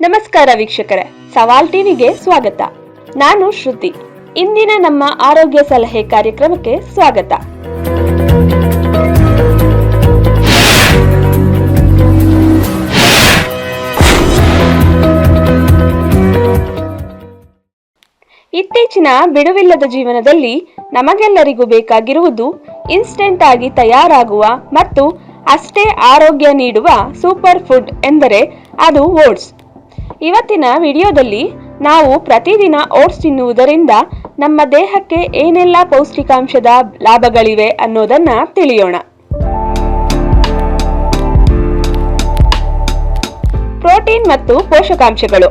ನಮಸ್ಕಾರ ವೀಕ್ಷಕರೇ, ಸವಾಲ್ ಟಿವಿಗೆ ಸ್ವಾಗತ. ನಾನು ಶ್ರುತಿ. ಇಂದಿನ ನಮ್ಮ ಆರೋಗ್ಯ ಸಲಹೆ ಕಾರ್ಯಕ್ರಮಕ್ಕೆ ಸ್ವಾಗತ. ಇತ್ತೀಚಿನ ಬಿಡುವಿಲ್ಲದ ಜೀವನದಲ್ಲಿ ನಮಗೆಲ್ಲರಿಗೂ ಬೇಕಾಗಿರುವುದು ಇನ್ಸ್ಟೆಂಟ್ ಆಗಿ ತಯಾರಾಗುವ ಮತ್ತು ಅಷ್ಟೇ ಆರೋಗ್ಯ ನೀಡುವ ಸೂಪರ್ ಫುಡ್ ಎಂದರೆ ಅದು ಓಟ್ಸ್ ಇವತ್ತಿನ ವಿಡಿಯೋದಲ್ಲಿ ನಾವು ಪ್ರತಿದಿನ ಓಟ್ಸ್ ತಿನ್ನುವುದರಿಂದ ನಮ್ಮ ದೇಹಕ್ಕೆ ಏನೆಲ್ಲ ಪೌಷ್ಟಿಕಾಂಶದ ಲಾಭಗಳಿವೆ ಅನ್ನೋದನ್ನ ತಿಳಿಯೋಣ. ಪ್ರೋಟೀನ್ ಮತ್ತು ಪೋಷಕಾಂಶಗಳು.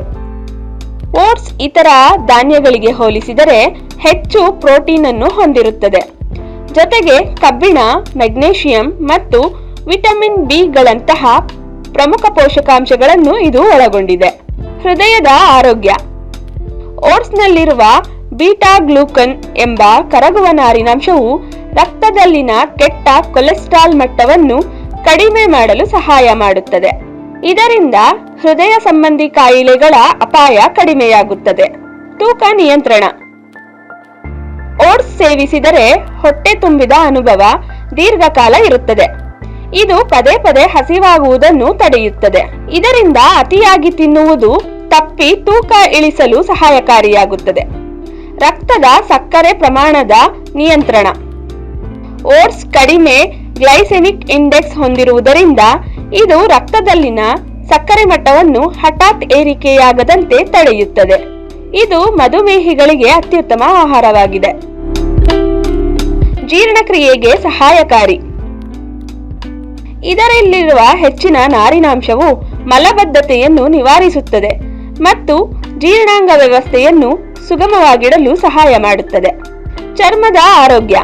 ಓಟ್ಸ್ ಇತರ ಧಾನ್ಯಗಳಿಗೆ ಹೋಲಿಸಿದರೆ ಹೆಚ್ಚು ಪ್ರೋಟೀನ್ ಅನ್ನು ಹೊಂದಿರುತ್ತದೆ. ಜೊತೆಗೆ ಕಬ್ಬಿಣ, ಮೆಗ್ನೇಷಿಯಂ ಮತ್ತು ವಿಟಮಿನ್ ಬಿಗಳಂತಹ ಪ್ರಮುಖ ಪೋಷಕಾಂಶಗಳನ್ನು ಇದು ಒಳಗೊಂಡಿದೆ. ಹೃದಯದ ಆರೋಗ್ಯ. ಓಟ್ಸ್ನಲ್ಲಿರುವ ಬೀಟಾ ಗ್ಲೂಕನ್ ಎಂಬ ಕರಗುವ ನಾರಿನಾಂಶವು ರಕ್ತದಲ್ಲಿನ ಕೆಟ್ಟ ಕೊಲೆಸ್ಟ್ರಾಲ್ ಮಟ್ಟವನ್ನು ಕಡಿಮೆ ಮಾಡಲು ಸಹಾಯ ಮಾಡುತ್ತದೆ. ಇದರಿಂದ ಹೃದಯ ಸಂಬಂಧಿ ಕಾಯಿಲೆಗಳ ಅಪಾಯ ಕಡಿಮೆಯಾಗುತ್ತದೆ. ತೂಕ ನಿಯಂತ್ರಣ. ಓಟ್ಸ್ ಸೇವಿಸಿದರೆ ಹೊಟ್ಟೆ ತುಂಬಿದ ಅನುಭವ ದೀರ್ಘಕಾಲ ಇರುತ್ತದೆ. ಇದು ಪದೇ ಪದೇ ಹಸಿವಾಗುವುದನ್ನು ತಡೆಯುತ್ತದೆ. ಇದರಿಂದ ಅತಿಯಾಗಿ ತಿನ್ನುವುದು ತಪ್ಪಿ ತೂಕ ಇಳಿಸಲು ಸಹಾಯಕಾರಿಯಾಗುತ್ತದೆ. ರಕ್ತದ ಸಕ್ಕರೆ ಪ್ರಮಾಣದ ನಿಯಂತ್ರಣ. ಓಟ್ಸ್ ಕಡಿಮೆ ಗ್ಲೈಸೆನಿಕ್ ಇಂಡೆಕ್ಸ್ ಹೊಂದಿರುವುದರಿಂದ ಇದು ರಕ್ತದಲ್ಲಿನ ಸಕ್ಕರೆ ಮಟ್ಟವನ್ನು ಹಠಾತ್ ಏರಿಕೆಯಾಗದಂತೆ ತಡೆಯುತ್ತದೆ. ಇದು ಮಧುಮೇಹಿಗಳಿಗೆ ಅತ್ಯುತ್ತಮ ಆಹಾರವಾಗಿದೆ. ಜೀರ್ಣಕ್ರಿಯೆಗೆ ಸಹಾಯಕಾರಿ. ಇದರಲ್ಲಿರುವ ಹೆಚ್ಚಿನ ನಾರಿನಾಂಶವು ಮಲಬದ್ಧತೆಯನ್ನು ನಿವಾರಿಸುತ್ತದೆ. ಮತ್ತು ಜೀರ್ಣಾಂಗ ವ್ಯವಸ್ಥೆಯನ್ನು ಸುಗಮವಾಗಿಡಲು ಸಹಾಯ ಮಾಡುತ್ತದೆ. ಚರ್ಮದ ಆರೋಗ್ಯ.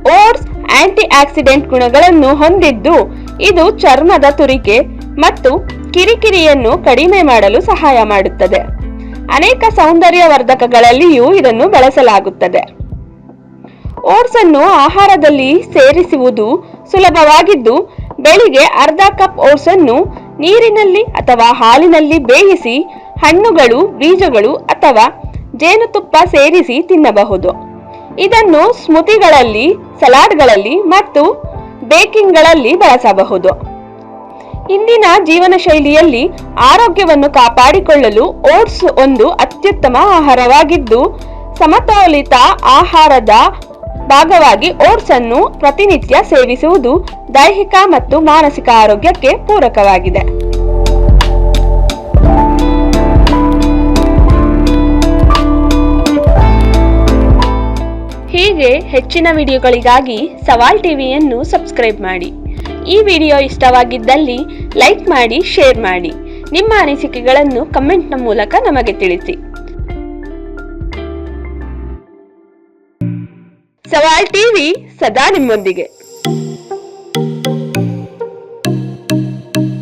ಓಟ್ಸ್ ಆಂಟಿ ಆಕ್ಸಿಡೆಂಟ್ ಗುಣಗಳನ್ನು ಹೊಂದಿದ್ದು, ಇದು ಚರ್ಮದ ತುರಿಕೆ ಮತ್ತು ಕಿರಿಕಿರಿಯನ್ನು ಕಡಿಮೆ ಮಾಡಲು ಸಹಾಯ ಮಾಡುತ್ತದೆ. ಅನೇಕ ಸೌಂದರ್ಯವರ್ಧಕಗಳಲ್ಲಿಯೂ ಇದನ್ನು ಬಳಸಲಾಗುತ್ತದೆ. ಓಟ್ಸ್ ಅನ್ನು ಆಹಾರದಲ್ಲಿ ಸೇರಿಸುವುದು ಸುಲಭವಾಗಿದ್ದು, ಬೆಳಿಗ್ಗೆ ಅರ್ಧ ಕಪ್ ಓಟ್ಸ್ ಅನ್ನು ನೀರಿನಲ್ಲಿ ಅಥವಾ ಹಾಲಿನಲ್ಲಿ ಬೇಯಿಸಿ ಹಣ್ಣುಗಳು, ಬೀಜಗಳು ಅಥವಾ ಜೇನುತುಪ್ಪ ಸೇರಿಸಿ ತಿನ್ನಬಹುದು. ಇದನ್ನು ಸ್ಮೃತಿಗಳಲ್ಲಿ, ಸಲಾಡ್ಗಳಲ್ಲಿ ಮತ್ತು ಬೇಕಿಂಗ್ಗಳಲ್ಲಿ ಬಳಸಬಹುದು. ಇಂದಿನ ಜೀವನ ಶೈಲಿಯಲ್ಲಿ ಆರೋಗ್ಯವನ್ನು ಕಾಪಾಡಿಕೊಳ್ಳಲು ಓಟ್ಸ್ ಒಂದು ಅತ್ಯುತ್ತಮ ಆಹಾರವಾಗಿದ್ದು, ಸಮತೋಲಿತ ಆಹಾರದ ಭಾಗವಾಗಿ ಓಟ್ಸ್ ಅನ್ನು ಪ್ರತಿನಿತ್ಯ ಸೇವಿಸುವುದು ದೈಹಿಕ ಮತ್ತು ಮಾನಸಿಕ ಆರೋಗ್ಯಕ್ಕೆ ಪೂರಕವಾಗಿದೆ. ಹೀಗೆ ಹೆಚ್ಚಿನ ವಿಡಿಯೋಗಳಿಗಾಗಿ ಸವಾಲ್ ಟಿವಿಯನ್ನು ಸಬ್ಸ್ಕ್ರೈಬ್ ಮಾಡಿ. ಈ ವಿಡಿಯೋ ಇಷ್ಟವಾಗಿದ್ದಲ್ಲಿ ಲೈಕ್ ಮಾಡಿ, ಶೇರ್ ಮಾಡಿ. ನಿಮ್ಮ ಅನಿಸಿಕೆಗಳನ್ನು ಕಮೆಂಟ್ನ ಮೂಲಕ ನಮಗೆ ತಿಳಿಸಿ. ಸವಾಲ್ ಟಿವಿ ಸದಾ ನಿಮ್ಮೊಂದಿಗೆ.